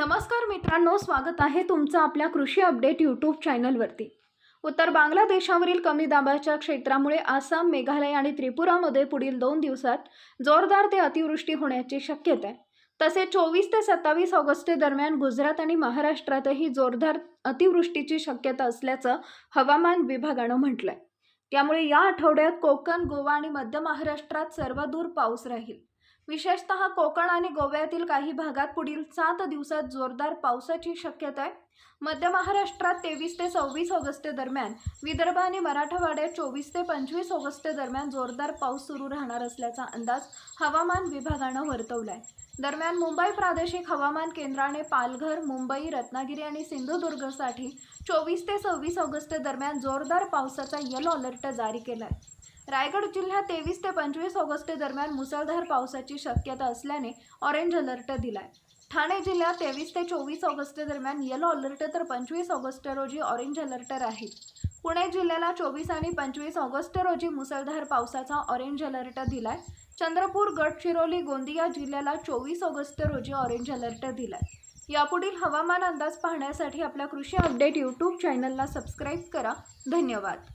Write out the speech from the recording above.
नमस्कार मित्रांनो स्वागत आहे तुमचं आपल्या कृषी अपडेट यूट्यूब चॅनलवरती. उत्तर बांगलादेशावरील कमी दाबाच्या क्षेत्रामुळे आसाम मेघालय आणि त्रिपुरामध्ये पुढील दोन दिवसात जोरदार ते अतिवृष्टी होण्याची शक्यता आहे. तसेच चोवीस ते सत्तावीस ऑगस्ट दरम्यान गुजरात आणि महाराष्ट्रातही जोरदार अतिवृष्टीची शक्यता असल्याचं हवामान विभागानं म्हटलं आहे त्यामुळे या आठवड्यात कोकण गोवा आणि मध्य महाराष्ट्रात सर्वदूर पाऊस राहील. विशेषतः कोकण आणि गोव्यातील काही भागात पुढील सात दिवसात जोरदार पावसाची शक्यता आहे. मध्य महाराष्ट्रात तेवीस ते सव्वीस ऑगस्ट दरम्यान विदर्भ आणि मराठवाड्यात चोवीस ते पंचवीस ऑगस्ट दरम्यान जोरदार पाऊस सुरू राहणार असल्याचा अंदाज हवामान विभागानं वर्तवला आहे दरम्यान मुंबई प्रादेशिक हवामान केंद्राने पालघर मुंबई रत्नागिरी आणि सिंधुदुर्गसाठी चोवीस ते सव्वीस ऑगस्ट दरम्यान जोरदार पावसाचा येलो अलर्ट जारी केला आहे रायगड जिल्ह्यात तेवीस ते पंचवीस ऑगस्ट दरम्यान मुसळधार पावसाची शक्यता असल्याने ऑरेंज अलर्ट दिलाय. ठाणे जिल्ह्यात तेवीस ते चोवीस ऑगस्ट दरम्यान येलो अलर्ट तर पंचवीस ऑगस्ट रोजी ऑरेंज अलर्ट राहील. पुणे जिल्ह्याला चोवीस आणि पंचवीस ऑगस्ट रोजी मुसळधार पावसाचा ऑरेंज अलर्ट दिलाय. चंद्रपूर गडचिरोली गोंदिया जिल्ह्याला चोवीस ऑगस्ट रोजी ऑरेंज अलर्ट दिलाय. यापुढील हवामान अंदाज पाहण्यासाठी आपल्या कृषी अपडेट यूट्यूब चॅनलला सबस्क्राईब करा. धन्यवाद.